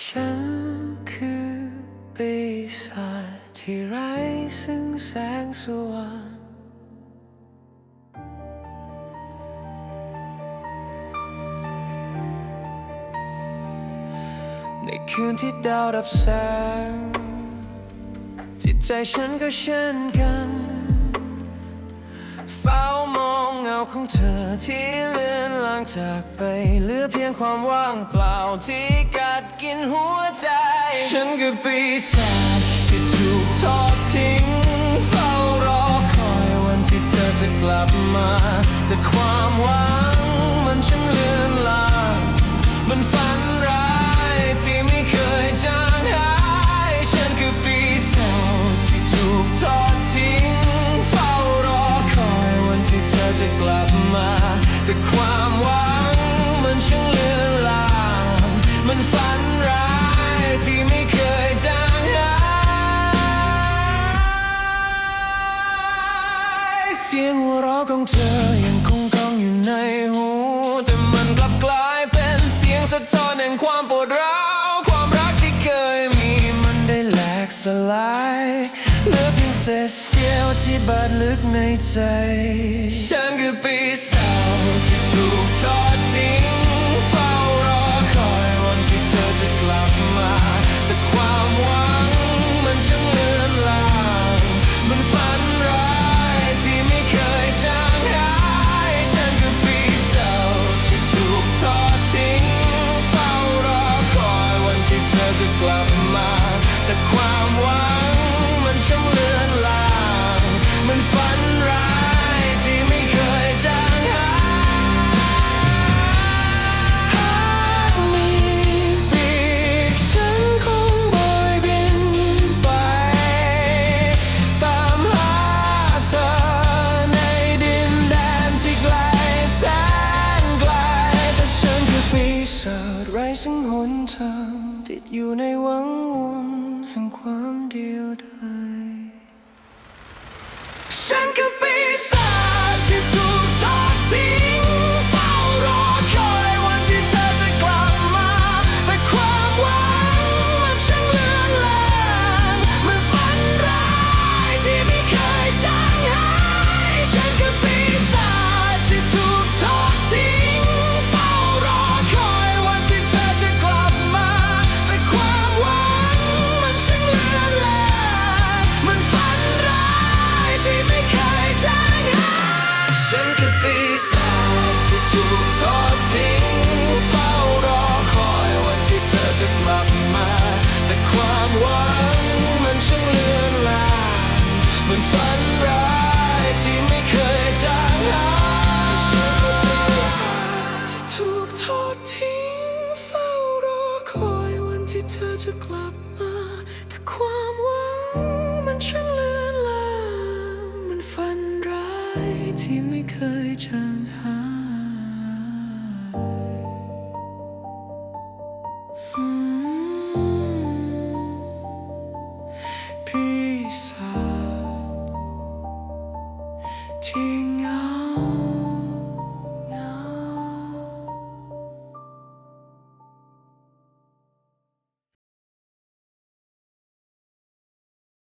ฉันคือปีศาจที่ไร้ซึ่งแสงสว่างในคืนที่ดาวดับแสงจิตใจฉันก็เช่นกัน เฝ้ามองเงาของเธอที่เลือนลางจากไปเหลือเพียงความว่างเปล่าที่กัดกินหัวใจ ฉันคือปีศาจที่ถูกทอดทิ้ง เฝ้ารอคอยวันที่เธอจะกลับมา แต่ความหวังมันช่างเลือนลางมันฝัน แต่ความหวังมันช่างเลือนลางมันฝันร้ายที่ไม่เคยจางหายเสียงหัวเราะของเธอยังคงก้องอยู่ในหูแต่มันกลับกลายเป็นเสียงสะท้อนแห่งความปวดร้าวความรักที่เคยมีมันได้แหลกสลายเหลือเพียงเศษเสี้ยวที่บาดลึกในใจ แต่ความหวังมันช่างเลือนลางมันฝันร้ายที่ไม่เคยจางหายหากมีปีกฉันคงโบยบินไป ตามหาเธอในดินแดนที่ไกลแสนไกล แต่ฉันคือปีศาจไร้ซึ่งหนทางติดอยู่ในวังวน แห่งความเดียวดาย ทิ้งเฝ้ารอคอยวันที่เธอจะกลับมา แต่ความหวังมันช่างเลือนลางมันฝันร้ายที่ไม่เคยจา